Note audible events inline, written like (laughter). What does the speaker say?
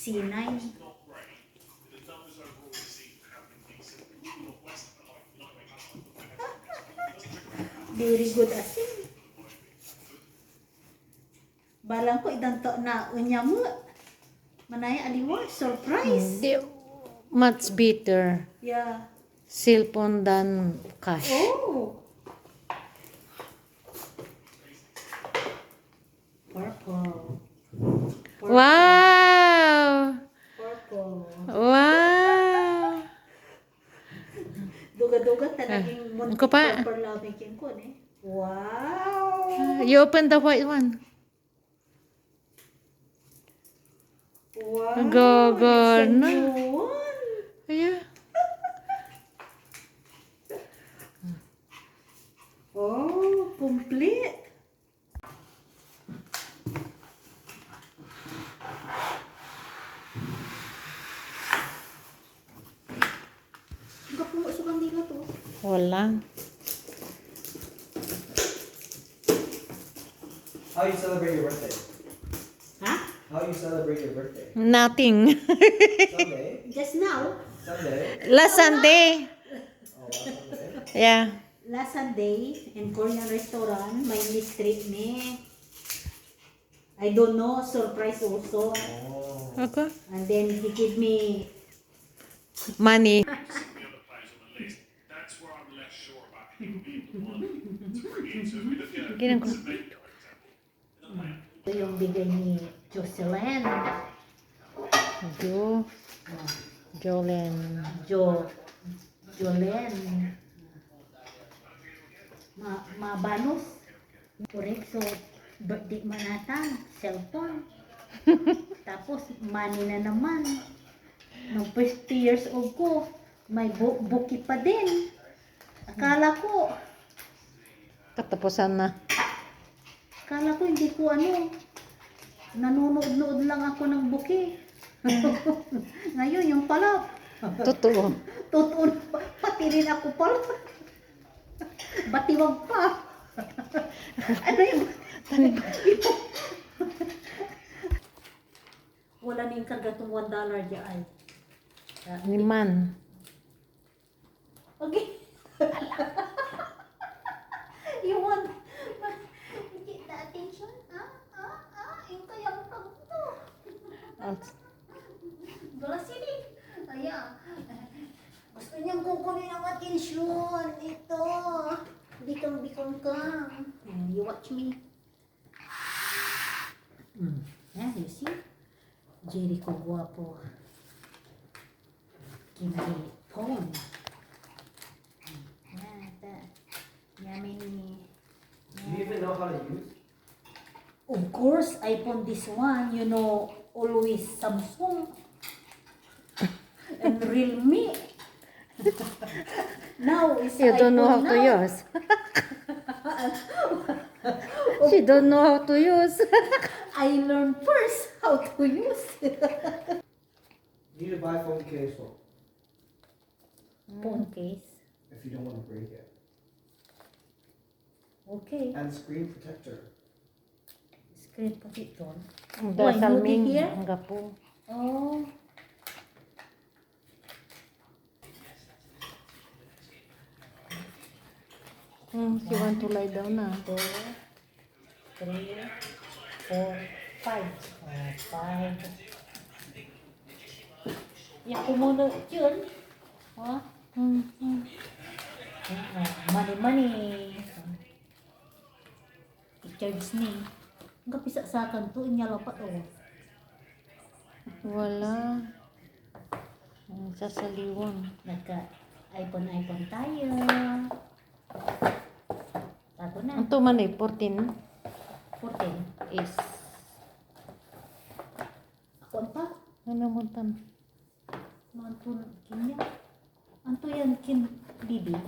C9. Very good asin. Balang ko idan to na unya mo. Manaya aliwa, surprise. Di- Much better Yeah. cellphone than cash. Oh. Purple. Wow! Duga-duga talagang muntik ko pa. purple lang making ko eh. Wow! You open the white one. Wow! Go, go, it's to. Wala. How you celebrate your birthday? Ha? How you celebrate your birthday? Nothing. Sunday? Just now, Sunday? Last Sunday. Oh, last Sunday? Yeah. last Sunday, in Korean restaurant, may mystery me. I don't know, surprise also. Oh. Okay. And then he give me Money. (laughs) if we look at Ganun ko. Ito yung bigay ni Jocelyn. Jo. Jolen. Jo Jolen. Ma mabanos. Correct. So, birthday manatang, cellphone. (laughs) Tapos, money na naman. Nung 50 years old ko, may bu buki pa din. Akala ko, Katapusan na. akala ko hindi ko ano, nanonood-nood lang ako ng buki. (laughs) Ngayon, yung pala, Totoo. Totoo na pa- pati rin ako pala. Batiwag pa. ano yung... Wala ning kagatong one dollar dyan. Ah, Liman. Okay. (laughs) you want... Get the attention? Ah, ah, ah. Yung kaya mo pag ito. Wala sini. Ayan. Gusto niyang kukunin ang atensyon. Ito. Bikang-bikang ka. And you watch me. Mm. Yeah, you see? Jericho guwapo. Kimberly iPhone this one, you know, always Samsung and Realme. (laughs) now it's You don't know how iPhone to now. use. (laughs) She don't know how to use. (laughs) I learned first how to use. You need to buy phone case for Phone case. if you don't want to break it. Okay. And screen protector. Screen protector. Ang Why, you salming. did here? Ang gapo. Oh. Hmm, she want to lie down na. Two, three, four, five. Oh, five. Ko muna yun. Ha? Hmm, hmm. Ah, money, money. I-charge ni. Ang kapisa sa akin to, inya pa to. Wala. Ang sasaliwan. Nagka iPhone, iPhone tayo. Tato na. Ito man eh, 14 14. is. Ako ang pa. Ano mo tan? Manto kinya. Anto yan kin bibi.